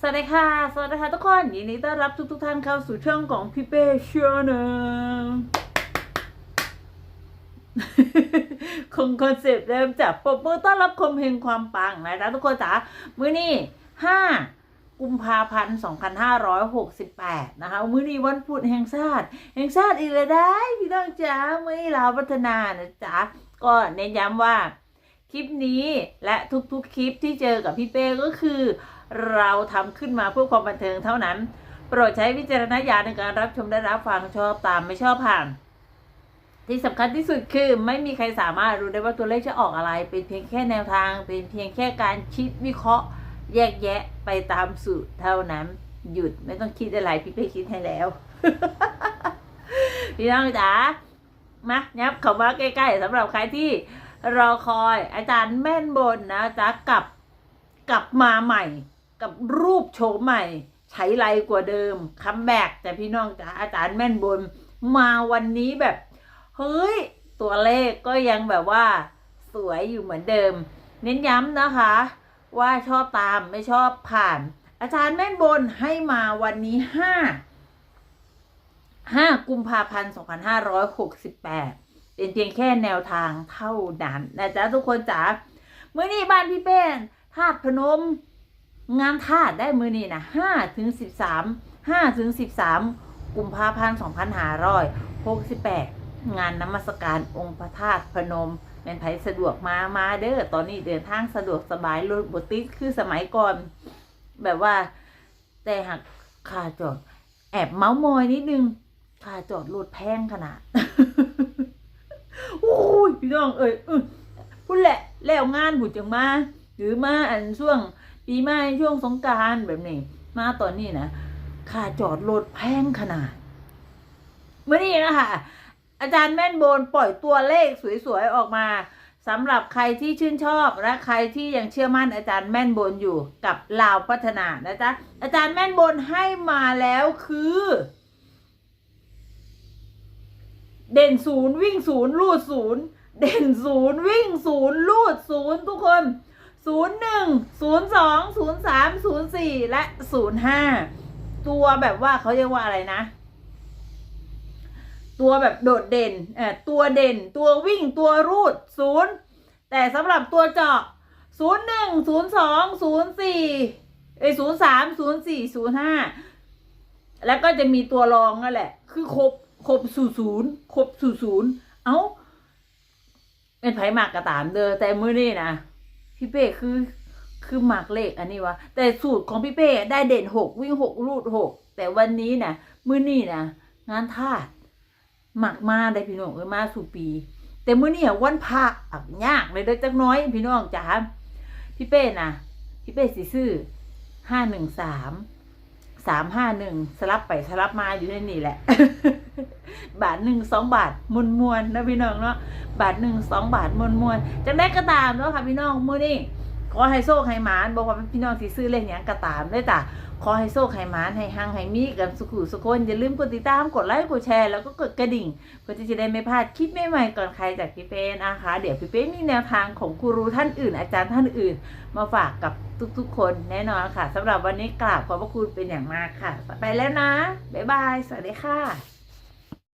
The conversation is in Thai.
สวัสดีค่ะ สวัสดีค่ะทุกคนยินดีต้อนรับทุกทุกๆท่านเข้าสู่ช่องของพี่เป้เชียร์นะคงคอนเซปต์เริ่มจากปรบมือต้อนรับคมเพลงความปังนะจ๊ะทุกคนจ๋ามื้อนี้ห้ากุมภาพันธ์2568 นะคะ มื้อนี้วันพุธแห่งชาติ แห่งชาติอีกแล้วได้พี่น้องจ๋ามื้อนี้ลาวพัฒนานะจ๊ะก็เน้นย้ำว่าคลิปนี้และทุกๆคลิปที่เจอกับพี่เป้ก็คือ เราทำขึ้นมาเพื่อความบันเทิงเท่านั้น โปรดใช้วิจารณญาณในการรับชมและรับฟังชอบตามไม่ชอบผ่าน ที่สำคัญที่สุดคือไม่มีใครสามารถรู้ได้ว่าตัวเลขจะออกอะไร เป็นเพียงแค่แนวทาง เป็นเพียงแค่การคิดวิเคราะห์ แยกแยะไปตามสูตรเท่านั้น หยุดไม่ต้องคิดอะไรพี่เป้คิดให้แล้ว พี่น้องจ๋ามายับเข้ามาใกล้ๆสำหรับใครที่รอคอยอาจารย์แม่นบนนะจ๊ะกลับกลับมาใหม่ กับรูปโฉมใหม่ใช้ไรกว่าเดิมคัมแบกแต่พี่น้องจ๋าอาจารย์แม่นบนมาวันนี้แบบ เฮ้ย ตัวเลขก็ยังแบบว่า สวยอยู่เหมือนเดิม เน้นย้ำนะคะ ว่าชอบตามไม่ชอบผ่าน อาจารย์แม่นบนให้มาวันนี้ห้าห้ากุมภาพันธ์สองพันห้าร้อยหกสิบแปดเป็นเพียงแค่แนวทางเท่านั้นนะจ๊ะทุกคนจ๋าเมื่อนี้บ้านพี่เป้นธาตุพนม งานธาตุได้มือนี่นะห้าถึงสิบสามห้าถึงสิบสามกุมภาพันธ์สองพันห้าร้อยหกสิบแปดงานนมัสการองค์พระธาตุพนมเป็นไผสะดวกมามาเด้อตอนนี้เดินทางสะดวกสบายรถบติดคือสมัยก่อน แบบว่า แต่หากค่าจอด แอบเมาส์มอยนิดนึงค่าจอดรถแพงขนาดโอ้ยพี่น้องเอ้ยพูดแหละแล้วงานบุญจังมาหรือมาอันช่วง ปีใหม่ช่วงสงการแบบนี้ มาตอนนี้นะค่าจอดรถแพงขนาดเมื่อนี้นะคะ อาจารย์แม่นโบนปล่อยตัวเลขสวยๆออกมาสำหรับใครที่ชื่นชอบและใครที่ยังเชื่อมั่นอาจารย์แม่นโบนอยู่กับลาวพัฒนานะจ๊ะอาจารย์แม่นโบนให้มาแล้วคือ เด่นศูนย์วิ่งศูนย์ลูดศูนย์เด่นศูนย์วิ่งศูนย์ลูดศูนย์ทุกคน ศูนย์หนึ่งศูนย์สองศูนย์สามศูนย์สี่และศูนย์ห้าตัวแบบว่าเขาเรียกว่าอะไรนะ ตัวแบบโดดเด่นเอ่อตัวเด่น ตัววิ่งตัวรูดศูนย์แต่สำหรับตัวเจาะศูนย์หนึ่งศูนย์สองศูนย์สี่เอ้ศูนย์สามศูนย์สี่ศูนย์ห้าแล้วก็จะมีตัวรองนั่นแหละ คือครบครบสู่ศูนย์ครบสู่ศูนย์เอ้าเป็นไผ่หมากกระตามเด้อแต่มือนี้นะ พี่เป้คือคือหมากเลขอันนี้วะแต่สูตรของพี่เป้ได้เด่นหกวิ่งหกรูดหกแต่วันนี้นะมื้อนี้นะงานทาสหมักมาได้พี่น้องเออมาสู่ปี แต่มื้อนี้วันพระอักยากเลยเด้จักน้อย พี่น้องจ๋าพี่เป้นะพี่เป้สิซื้อห้าหนึ่งสาม สามห้าหนึ่งสลับไปสลับมาอยู่ในนี่แหละ บาทหนึ่งสองบาทมวนมวนนะพี่น้องเนาะบาทหนึ่งสองบาทมวนมวนจังได้ก็ตามเนาะค่ะพี่น้องมือนี่ ขอให้โซ่ให้หมานบอกว่าพี่น้องสิซื้อเลขหยังก็ตามได้อจ้ะขอให้โชคให้หมานให้หังให้มีกันสุขุสุคนอย่าลืมกดติดตามกดไลค์กดแชร์แล้วก็กดกระดิ่งเพื่อที่จะได้ไม่พลาดคลิปใหม่ๆก่อนใครจากพี่เป้นะคะ เดี๋ยวพี่เป้มีแนวทางของครูท่านอื่น อาจารย์ท่านอื่น มาฝากกับทุกๆ คนแน่นอนค่ะสำหรับวันนี้กราบขอบพระคุณเป็นอย่างมากค่ะ ไปแล้วนะบ๊ายบายสวัสดีค่ะ